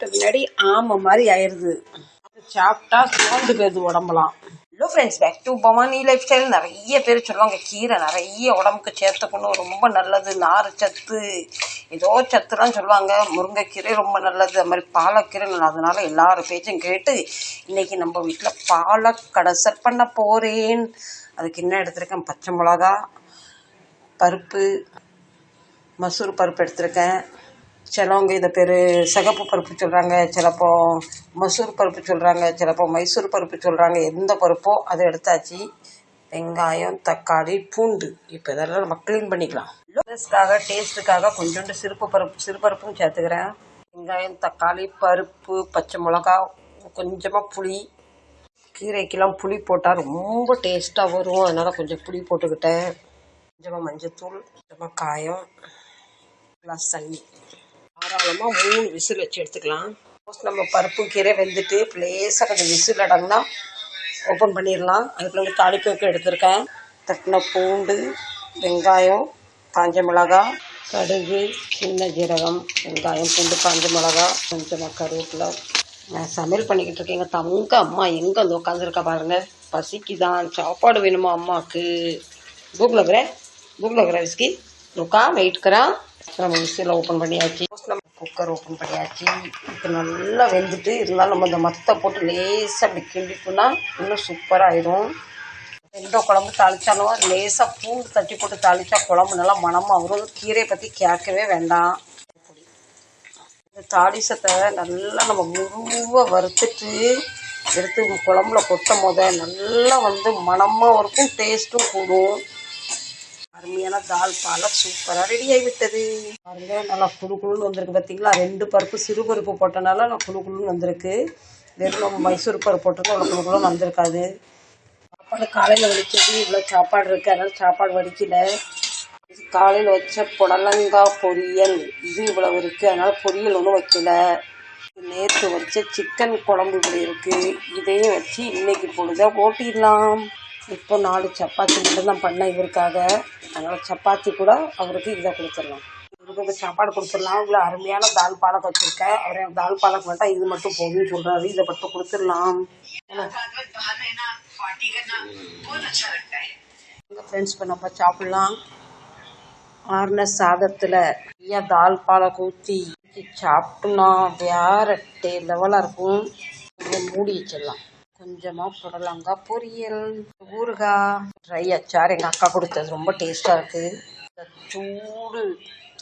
பின்னாடி ஆமை மாதிரி ஆயிடுது சாப்பிட்டா சோர்ந்து போயிருது உடம்புலாம் hello friends back to Bhavani lifestyle நிறைய பேர் சொல்லுவாங்க கீரை நிறைய உடம்புக்கு சேர்த்துக்கணும் ரொம்ப நல்லது. நார் சத்து ஏதோ சத்துலாம் சொல்லுவாங்க. முருங்கைக்கீரை ரொம்ப நல்லது. அது மாதிரி பாலக்கீரை அதனால எல்லாரும் பேச்சும் கேட்டு இன்னைக்கு நம்ம வீட்டில் பாலக்கடசல் பண்ண போகிறேன் அதுக்கு என்ன எடுத்திருக்கேன்? பச்சை மிளகா பருப்பு மசூர் பருப்பு எடுத்திருக்கேன். சிலவங்க இதை பேர் சிகப்பு பருப்பு சொல்கிறாங்க சிலப்போ மசூர் பருப்பு சொல்கிறாங்க சிலப்போ மைசூர் பருப்பு சொல்கிறாங்க எந்த பருப்போ அதை எடுத்தாச்சு. வெங்காயம் தக்காளி பூண்டு. இப்போ இதெல்லாம் நம்ம க்ளீன் பண்ணிக்கலாம். டேஸ்ட்காக டேஸ்ட்டுக்காக கொஞ்சோண்டு சிறுப்பு பருப்பு சிறுபருப்பும் சேர்த்துக்கிறேன். வெங்காயம் தக்காளி பருப்பு பச்சை மிளகா கொஞ்சமாக புளி. கீரைக்கெல்லாம் புளி போட்டால் ரொம்ப டேஸ்ட்டாக வரும். அதனால் கொஞ்சம் புளி போட்டுக்கிட்டேன். கொஞ்சமாக மஞ்சத்தூள் கொஞ்சமாக காயம். கிளாஸ் தண்ணி. தாராளமாக மூணு விசில் வச்சு எடுத்துக்கலாம். நம்ம பருப்பு கீரை வெந்துட்டு லேசாக கொஞ்சம் விசில் அடங்கினா ஓப்பன் பண்ணிடலாம். அதுக்குள்ள தாளிப்புக்கு எடுத்திருக்கேன். தட்டின பூண்டு வெங்காயம் காஞ்ச மிளகா கடுகு சின்ன ஜீரகம் வெங்காயம் பூண்டு காஞ்ச மிளகா கொஞ்சமாக கருவேப்பிலை. நான் சமையல் பண்ணிக்கிட்டு இருக்கேன். எங்கள் தங்க அம்மா எங்கே வந்து உட்காந்துருக்கா பாருங்க. பசிக்குதான். சாப்பாடு வேணுமா அம்மாவுக்கு பூக்கில் இருக்கிறேன் பூக்கில் இருக்கிற விஸ்கி? ருக்கா வெயிட்க்கிறா நம்ம விசில் ஓப்பன் பண்ணியாச்சு. நம்ம குக்கர் ஓப்பன் பண்ணியாச்சு. இப்போ நல்லா வெந்துட்டு இருந்தாலும் நம்ம இந்த மத்தை போட்டு லேசாக அப்படி கிண்டிட்டோம்னா இன்னும் சூப்பராக ஆயிடும் எந்த குழம்பு தாளித்தாலும் லேசாக பூண்டு தட்டி போட்டு தாளித்தா குழம்பு நல்லா மணமாக வரும். கீரையை பற்றி கேட்கவே வேண்டாம். இந்த தாளிசத்தை நல்லா நம்ம முழுவாக வறுத்துட்டு எடுத்து குழம்புல கொட்டும் போத நல்லா வந்து மணமாக இருக்கும் டேஸ்ட்டும் கூடும். அருமையான தால் பாலக் சூப்பராக ரெடி ஆகிவிட்டது. பாருங்க நல்லா குழு குழுன்னு வந்திருக்கு பார்த்தீங்களா? ரெண்டு பருப்பு சிறு பருப்பு போட்டனால நான் குழு குழுன்னு வந்திருக்கு. வெறும் நம்ம மைசூர் பருப்பு போட்டிருக்கோம் அவ்வளோ குழு குழுன்னு வந்திருக்காது. சாப்பாடு காலையில் வலிச்சது இவ்வளோ சாப்பாடு இருக்குது அதனால் சாப்பாடு வடிக்கல. காலையில் வச்ச புடலங்காய் பொரியல் இது இவ்வளவு இருக்குது அதனால் பொரியல் ஒன்றும் வைக்கல. நேற்று வச்ச சிக்கன் குழம்பு இப்படி இருக்குது இதையும் வச்சு இன்னைக்கு பொழுதாக ஓட்டிடலாம். இப்போ நாலு சப்பாத்தி மட்டும்தான் பண்ணேன் இவருக்காக. அதனால் சப்பாத்தி கூட அவருக்கு இதை கொடுத்துடலாம். இவருக்கு சாப்பாடு கொடுத்துடலாம். இவ்வளோ அருமையான தால் பாலக் வச்சுருக்கேன். அவர் தால் பாலக் மட்டும் இது மட்டும் போதும்னு சொல்கிறாரு இதை மட்டும் கொடுத்துடலாம். ஃப்ரெண்ட்ஸ் இப்போ நம்ம சாப்பிட்லாம். ஆறுன சாதத்தில் நிறைய தால் பாலக் ஊற்றி சாப்பிட்டோம்னா வேற டே லெவலாக இருக்கும். மூடி வச்சிடலாம். கொஞ்சமாக புடலங்காய் பொரியல் ஊறுகாய் ட்ரை அச்சார் எங்கள் அக்கா கொடுத்தது. ரொம்ப டேஸ்ட்டாக இருக்குது இந்த சூடு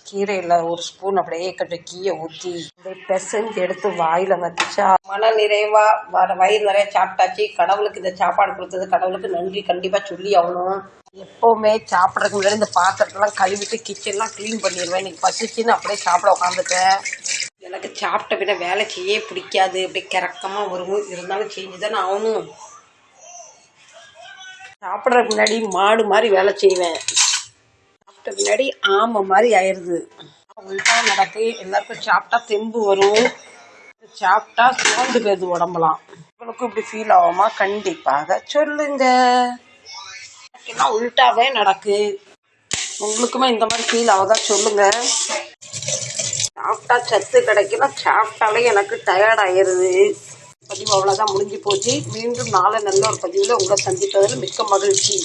கீரையில் ஒரு ஸ்பூன் அப்படியே கொஞ்சம் கீயை ஊற்றி அப்படியே பெசஞ்சு எடுத்து வாயில் வச்சா மன நிறைவா வர வயிறு நிறைய சாப்பிட்டாச்சு. கடவுளுக்கு இந்த சாப்பாடு கொடுத்தது. கடவுளுக்கு நன்றி. கண்டிப்பாக சொல்லி ஆகணும். எப்போவுமே சாப்பிட்றதுக்கு முன்னாடி இந்த பாத்திரத்தெல்லாம் கழுவிட்டு கிச்சன்லாம் க்ளீன் பண்ணிடுவேன் இன்னைக்கு பசிச்சுன்னு அப்படியே சாப்பிட உட்காந்துட்டேன். எனக்கு சாப்பிட்ட பின்ன வேலை செய்ய பிடிக்காது. அப்படியே கிறக்கமாக வரும் இருந்தாலும் செஞ்சு தானே ஆகணும். சாப்பிட்றதுக்கு முன்னாடி மாடு மாதிரி வேலை செய்வேன். சாப்பிட்ட பின்னாடி ஆமை மாதிரி ஆயிடுது. உள்டா நடக்கு எல்லாருக்கும் சாப்பிட்டா தெம்பு வரும். சாப்பிட்டா சோர்ந்து போயிடுது உடம்புலாம் உங்களுக்கும் இப்படி ஃபீல் ஆகுமா? கண்டிப்பாக. சொல்லுங்க. உள்டாவே நடக்கு. உங்களுக்குமே இந்த மாதிரி ஃபீல் ஆகுதா? சொல்லுங்க. சாப்பிட்டா சத்து கிடைக்கல சாப்பிட்டாலே எனக்கு டயர்டாயிருது பதிவு அவ்வளோதான் முடிஞ்சு போச்சு. மீண்டும் நாளை நல்ல ஒரு பதிவில் உங்களை சந்திப்பதில் மிக்க மகிழ்ச்சி.